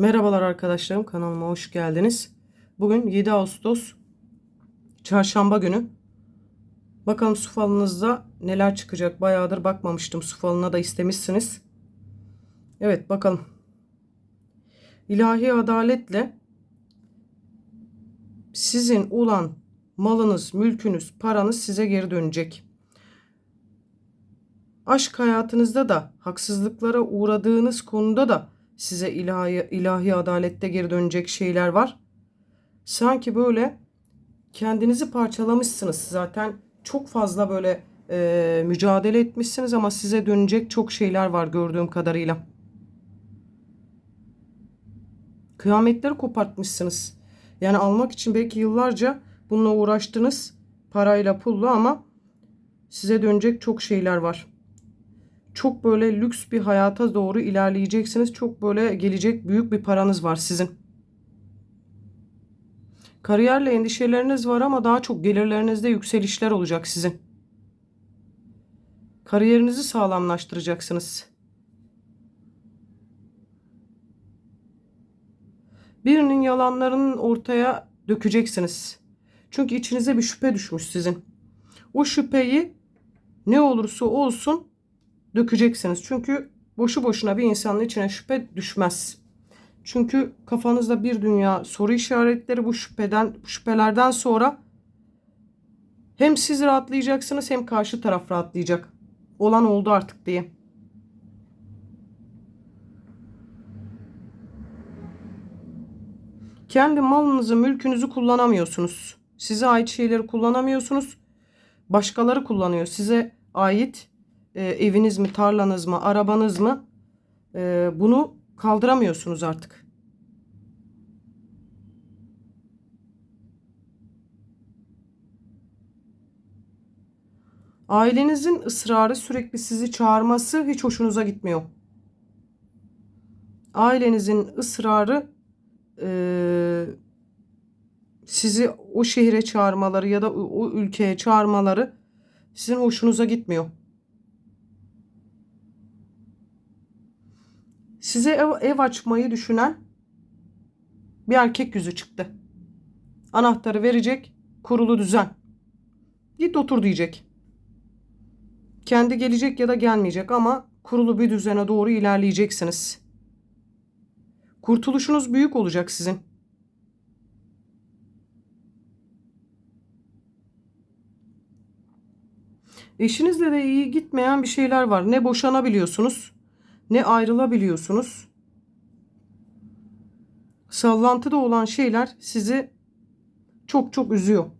Merhabalar arkadaşlarım kanalıma hoş geldiniz. Bugün 7 Ağustos çarşamba günü. Bakalım su falınızda neler çıkacak. Bayağıdır bakmamıştım su falına da istemişsiniz. Evet bakalım. İlahi adaletle sizin olan malınız, mülkünüz, paranız size geri dönecek. Aşk hayatınızda da haksızlıklara uğradığınız konuda da size ilahi, ilahi adalette geri dönecek şeyler var. Sanki böyle kendinizi parçalamışsınız. Zaten çok fazla böyle e, mücadele etmişsiniz ama size dönecek çok şeyler var gördüğüm kadarıyla. Kıyametleri kopartmışsınız. Yani almak için belki yıllarca bununla uğraştınız. Parayla pulla ama size dönecek çok şeyler var çok böyle lüks bir hayata doğru ilerleyeceksiniz. Çok böyle gelecek büyük bir paranız var sizin. Kariyerle endişeleriniz var ama daha çok gelirlerinizde yükselişler olacak sizin. Kariyerinizi sağlamlaştıracaksınız. Birinin yalanlarının ortaya dökeceksiniz. Çünkü içinize bir şüphe düşmüş sizin. O şüpheyi ne olursa olsun dökeceksiniz. Çünkü boşu boşuna bir insanın içine şüphe düşmez. Çünkü kafanızda bir dünya soru işaretleri bu şüpheden şüphelerden sonra hem siz rahatlayacaksınız hem karşı taraf rahatlayacak. Olan oldu artık diye. Kendi malınızı, mülkünüzü kullanamıyorsunuz. Size ait şeyleri kullanamıyorsunuz. Başkaları kullanıyor. Size ait e, eviniz mi, tarlanız mı, arabanız mı e, bunu kaldıramıyorsunuz artık. Ailenizin ısrarı sürekli sizi çağırması hiç hoşunuza gitmiyor. Ailenizin ısrarı e, sizi o şehre çağırmaları ya da o, ülkeye çağırmaları sizin hoşunuza gitmiyor. Size ev, ev açmayı düşünen bir erkek yüzü çıktı. Anahtarı verecek, kurulu düzen. Git otur diyecek. Kendi gelecek ya da gelmeyecek ama kurulu bir düzene doğru ilerleyeceksiniz. Kurtuluşunuz büyük olacak sizin. Eşinizle de iyi gitmeyen bir şeyler var. Ne boşanabiliyorsunuz ne ayrılabiliyorsunuz. Sallantıda olan şeyler sizi çok çok üzüyor.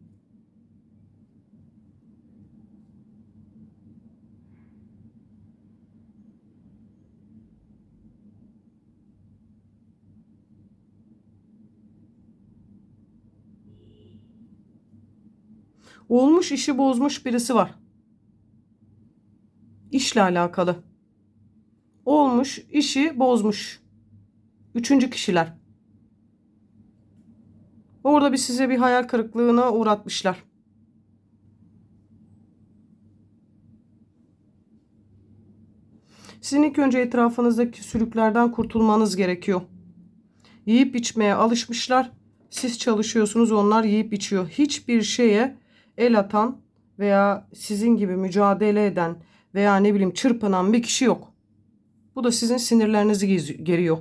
Olmuş işi bozmuş birisi var. İşle alakalı olmuş, işi bozmuş. Üçüncü kişiler. Orada bir size bir hayal kırıklığına uğratmışlar. Sizin ilk önce etrafınızdaki sürüklerden kurtulmanız gerekiyor. Yiyip içmeye alışmışlar. Siz çalışıyorsunuz onlar yiyip içiyor. Hiçbir şeye el atan veya sizin gibi mücadele eden veya ne bileyim çırpınan bir kişi yok. Bu da sizin sinirlerinizi geriyor.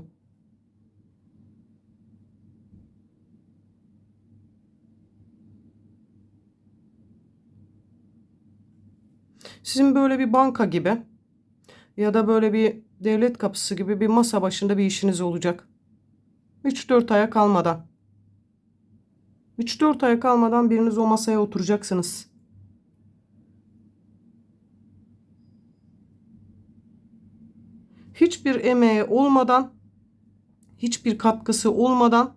Sizin böyle bir banka gibi ya da böyle bir devlet kapısı gibi bir masa başında bir işiniz olacak. 3-4 aya kalmadan. 3-4 aya kalmadan biriniz o masaya oturacaksınız. Hiçbir emeği olmadan, hiçbir katkısı olmadan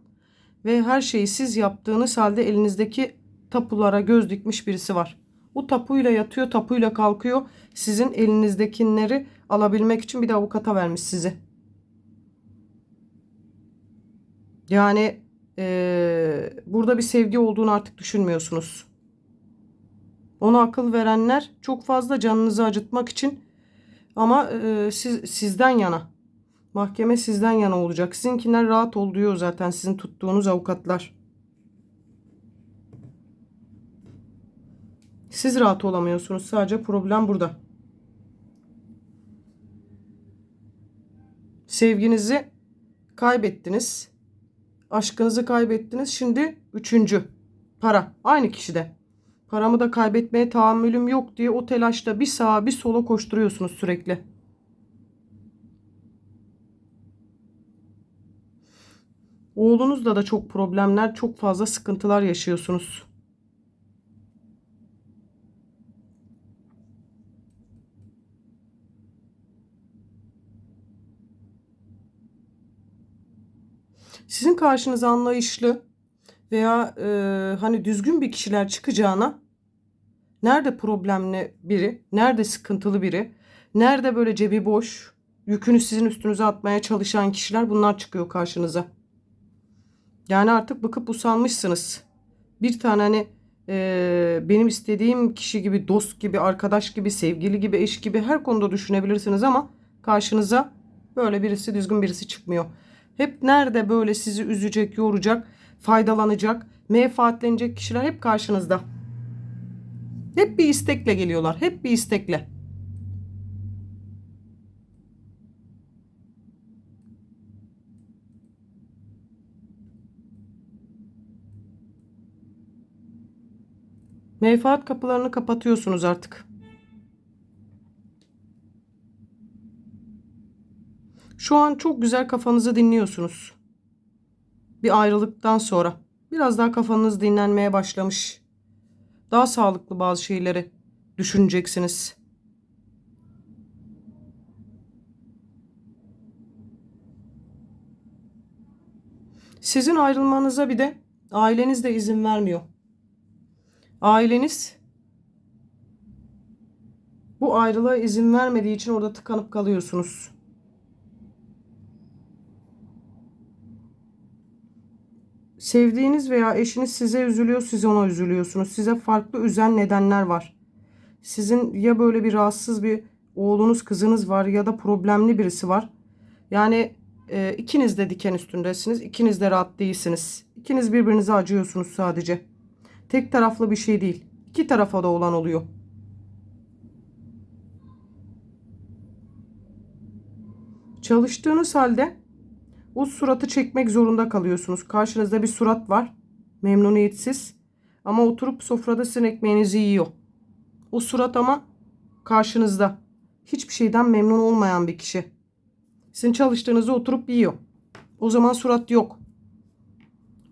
ve her şeyi siz yaptığınız halde elinizdeki tapulara göz dikmiş birisi var. O tapuyla yatıyor, tapuyla kalkıyor. Sizin elinizdekileri alabilmek için bir de avukata vermiş sizi. Yani ee, burada bir sevgi olduğunu artık düşünmüyorsunuz. Ona akıl verenler çok fazla canınızı acıtmak için ama e, siz, sizden yana. Mahkeme sizden yana olacak. Sizinkiler rahat ol diyor zaten sizin tuttuğunuz avukatlar. Siz rahat olamıyorsunuz. Sadece problem burada. Sevginizi kaybettiniz. Aşkınızı kaybettiniz. Şimdi üçüncü. Para. Aynı kişide. Paramı da kaybetmeye tahammülüm yok diye o telaşta bir sağa bir sola koşturuyorsunuz sürekli. Oğlunuzla da çok problemler, çok fazla sıkıntılar yaşıyorsunuz. Sizin karşınıza anlayışlı veya e, hani düzgün bir kişiler çıkacağına nerede problemli biri, nerede sıkıntılı biri, nerede böyle cebi boş, yükünü sizin üstünüze atmaya çalışan kişiler bunlar çıkıyor karşınıza. Yani artık bıkıp usanmışsınız. Bir tane hani e, benim istediğim kişi gibi, dost gibi, arkadaş gibi, sevgili gibi, eş gibi her konuda düşünebilirsiniz ama karşınıza böyle birisi, düzgün birisi çıkmıyor. Hep nerede böyle sizi üzecek, yoracak, faydalanacak, menfaatlenecek kişiler hep karşınızda. Hep bir istekle geliyorlar. Hep bir istekle. Menfaat kapılarını kapatıyorsunuz artık. Şu an çok güzel kafanızı dinliyorsunuz. Bir ayrılıktan sonra biraz daha kafanız dinlenmeye başlamış. Daha sağlıklı bazı şeyleri düşüneceksiniz. Sizin ayrılmanıza bir de aileniz de izin vermiyor. Aileniz bu ayrılığa izin vermediği için orada tıkanıp kalıyorsunuz. Sevdiğiniz veya eşiniz size üzülüyor, siz ona üzülüyorsunuz. Size farklı üzen nedenler var. Sizin ya böyle bir rahatsız bir oğlunuz, kızınız var ya da problemli birisi var. Yani e, ikiniz de diken üstündesiniz, ikiniz de rahat değilsiniz. İkiniz birbirinize acıyorsunuz sadece. Tek taraflı bir şey değil. İki tarafa da olan oluyor. Çalıştığınız halde o suratı çekmek zorunda kalıyorsunuz. Karşınızda bir surat var. Memnuniyetsiz. Ama oturup sofrada sizin ekmeğinizi yiyor. O surat ama karşınızda. Hiçbir şeyden memnun olmayan bir kişi. Sizin çalıştığınızı oturup yiyor. O zaman surat yok.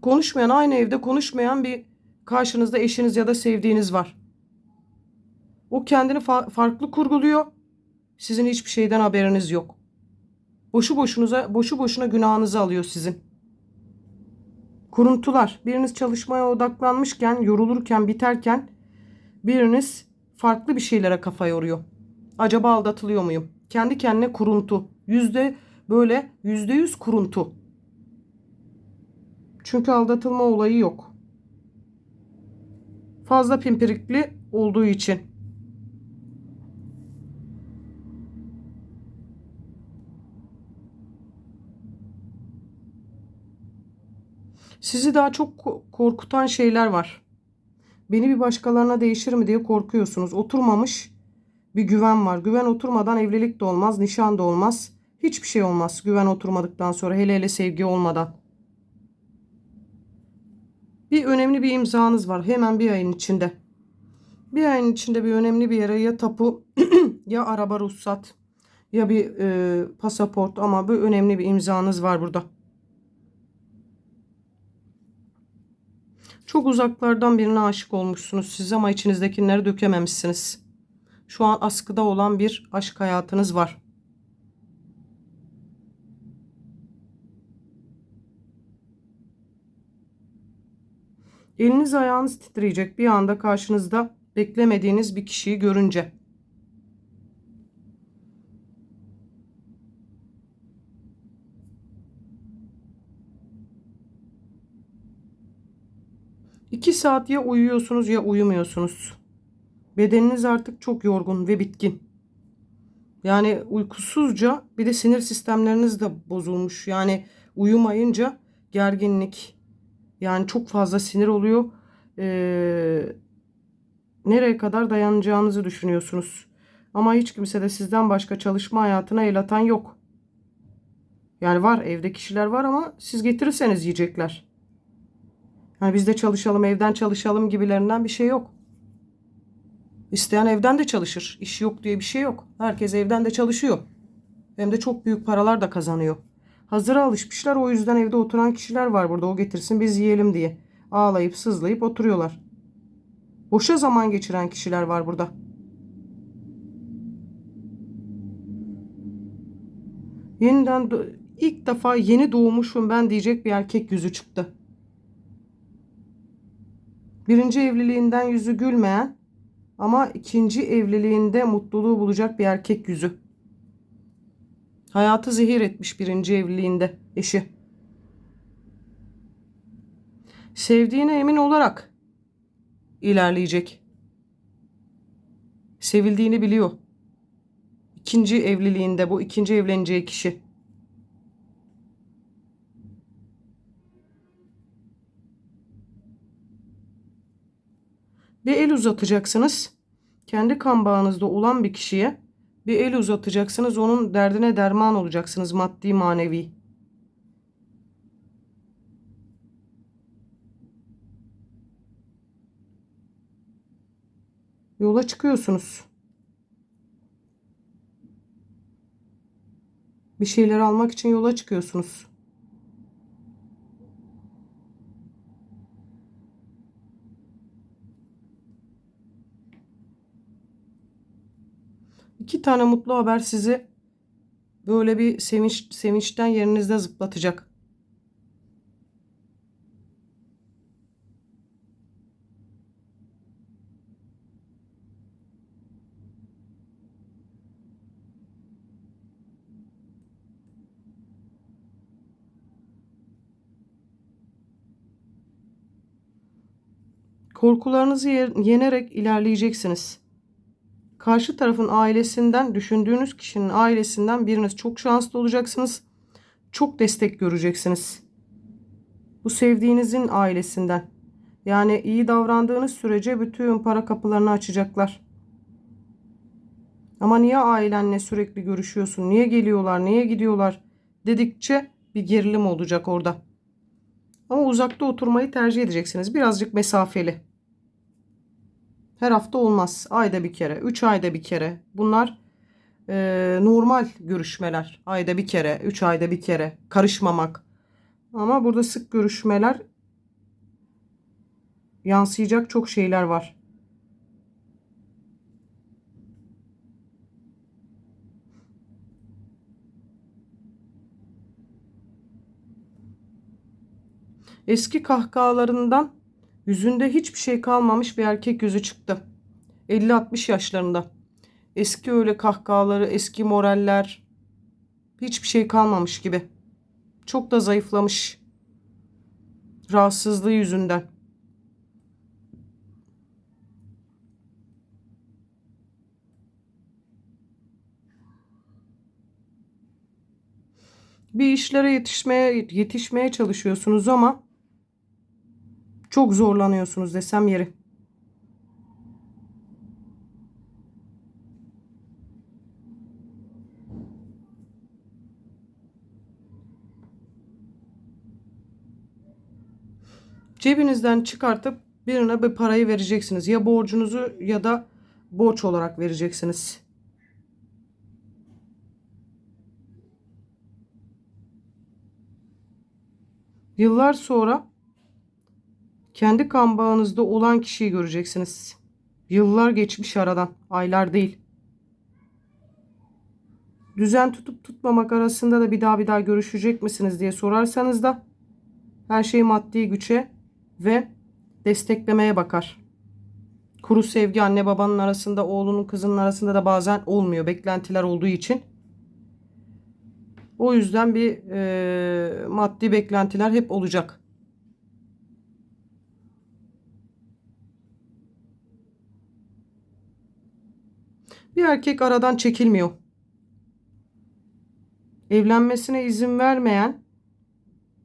Konuşmayan, aynı evde konuşmayan bir karşınızda eşiniz ya da sevdiğiniz var. O kendini fa- farklı kurguluyor. Sizin hiçbir şeyden haberiniz yok. Boşu boşunuza, boşu boşuna günahınızı alıyor sizin. Kuruntular. Biriniz çalışmaya odaklanmışken, yorulurken, biterken biriniz farklı bir şeylere kafa yoruyor. Acaba aldatılıyor muyum? Kendi kendine kuruntu. Yüzde böyle yüzde yüz kuruntu. Çünkü aldatılma olayı yok. Fazla pimpirikli olduğu için. Sizi daha çok ko- korkutan şeyler var. Beni bir başkalarına değişir mi diye korkuyorsunuz. Oturmamış bir güven var. Güven oturmadan evlilik de olmaz, nişan da olmaz. Hiçbir şey olmaz güven oturmadıktan sonra hele hele sevgi olmadan. Bir önemli bir imzanız var hemen bir ayın içinde. Bir ayın içinde bir önemli bir yere ya tapu ya araba ruhsat ya bir e, pasaport ama bu önemli bir imzanız var burada. Çok uzaklardan birine aşık olmuşsunuz siz ama içinizdekileri dökememişsiniz. Şu an askıda olan bir aşk hayatınız var. Eliniz ayağınız titreyecek bir anda karşınızda beklemediğiniz bir kişiyi görünce. İki saat ya uyuyorsunuz ya uyumuyorsunuz. Bedeniniz artık çok yorgun ve bitkin. Yani uykusuzca bir de sinir sistemleriniz de bozulmuş. Yani uyumayınca gerginlik yani çok fazla sinir oluyor. Ee, nereye kadar dayanacağınızı düşünüyorsunuz. Ama hiç kimse de sizden başka çalışma hayatına el atan yok. Yani var evde kişiler var ama siz getirirseniz yiyecekler. Yani biz de çalışalım evden çalışalım gibilerinden bir şey yok. İsteyen evden de çalışır. İş yok diye bir şey yok. Herkes evden de çalışıyor. Hem de çok büyük paralar da kazanıyor. Hazıra alışmışlar o yüzden evde oturan kişiler var burada o getirsin biz yiyelim diye. Ağlayıp sızlayıp oturuyorlar. Boşa zaman geçiren kişiler var burada. Yeniden ilk defa yeni doğmuşum ben diyecek bir erkek yüzü çıktı. Birinci evliliğinden yüzü gülmeyen ama ikinci evliliğinde mutluluğu bulacak bir erkek yüzü. Hayatı zehir etmiş birinci evliliğinde eşi. Sevdiğine emin olarak ilerleyecek. Sevildiğini biliyor. İkinci evliliğinde bu ikinci evleneceği kişi. Bir el uzatacaksınız. Kendi kan bağınızda olan bir kişiye bir el uzatacaksınız. Onun derdine derman olacaksınız maddi manevi. Yola çıkıyorsunuz. Bir şeyler almak için yola çıkıyorsunuz. İki tane mutlu haber sizi böyle bir sevinç sevinçten yerinizde zıplatacak. Korkularınızı ye- yenerek ilerleyeceksiniz. Karşı tarafın ailesinden, düşündüğünüz kişinin ailesinden biriniz çok şanslı olacaksınız. Çok destek göreceksiniz. Bu sevdiğinizin ailesinden. Yani iyi davrandığınız sürece bütün para kapılarını açacaklar. Ama niye ailenle sürekli görüşüyorsun? Niye geliyorlar? Niye gidiyorlar? Dedikçe bir gerilim olacak orada. Ama uzakta oturmayı tercih edeceksiniz. Birazcık mesafeli. Her hafta olmaz. Ayda bir kere, üç ayda bir kere. Bunlar e, normal görüşmeler. Ayda bir kere, üç ayda bir kere. Karışmamak. Ama burada sık görüşmeler yansıyacak çok şeyler var. Eski kahkahalarından yüzünde hiçbir şey kalmamış bir erkek yüzü çıktı. 50-60 yaşlarında. Eski öyle kahkahaları, eski moraller hiçbir şey kalmamış gibi. Çok da zayıflamış. Rahatsızlığı yüzünden. Bir işlere yetişmeye yetişmeye çalışıyorsunuz ama çok zorlanıyorsunuz desem yeri. Cebinizden çıkartıp birine bir parayı vereceksiniz. Ya borcunuzu ya da borç olarak vereceksiniz. Yıllar sonra kendi kan bağınızda olan kişiyi göreceksiniz. Yıllar geçmiş aradan, aylar değil. Düzen tutup tutmamak arasında da bir daha bir daha görüşecek misiniz diye sorarsanız da her şey maddi güce ve desteklemeye bakar. Kuru sevgi anne babanın arasında, oğlunun kızının arasında da bazen olmuyor beklentiler olduğu için. O yüzden bir e, maddi beklentiler hep olacak. Bir erkek aradan çekilmiyor. evlenmesine izin vermeyen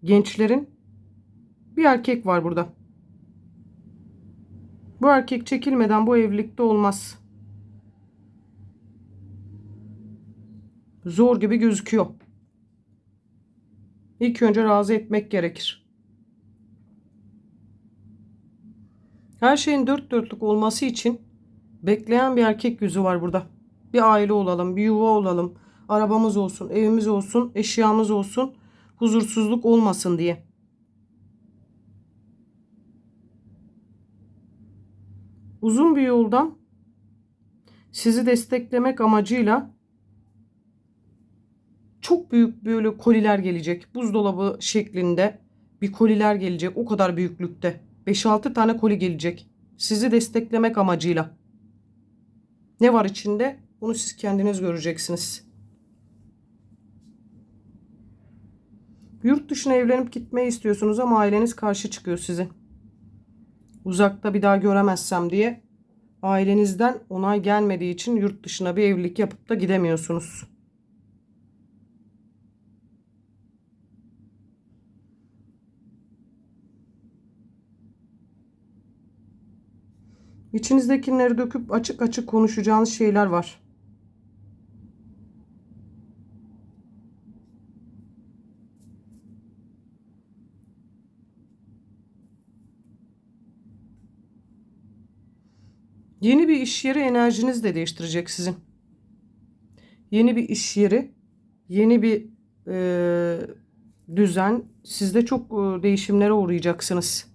gençlerin bir erkek var burada. Bu erkek çekilmeden bu evlilikte olmaz. Zor gibi gözüküyor. İlk önce razı etmek gerekir. Her şeyin dört dörtlük olması için bekleyen bir erkek yüzü var burada. Bir aile olalım, bir yuva olalım, arabamız olsun, evimiz olsun, eşyamız olsun, huzursuzluk olmasın diye. Uzun bir yoldan sizi desteklemek amacıyla çok büyük böyle koliler gelecek. Buzdolabı şeklinde bir koliler gelecek. O kadar büyüklükte. 5-6 tane koli gelecek. Sizi desteklemek amacıyla. Ne var içinde? Bunu siz kendiniz göreceksiniz. Yurt dışına evlenip gitmeyi istiyorsunuz ama aileniz karşı çıkıyor size. Uzakta bir daha göremezsem diye ailenizden onay gelmediği için yurt dışına bir evlilik yapıp da gidemiyorsunuz. İçinizdekileri döküp açık açık konuşacağınız şeyler var. Yeni bir iş yeri enerjiniz de değiştirecek sizin. Yeni bir iş yeri, yeni bir e, düzen. Sizde çok e, değişimlere uğrayacaksınız.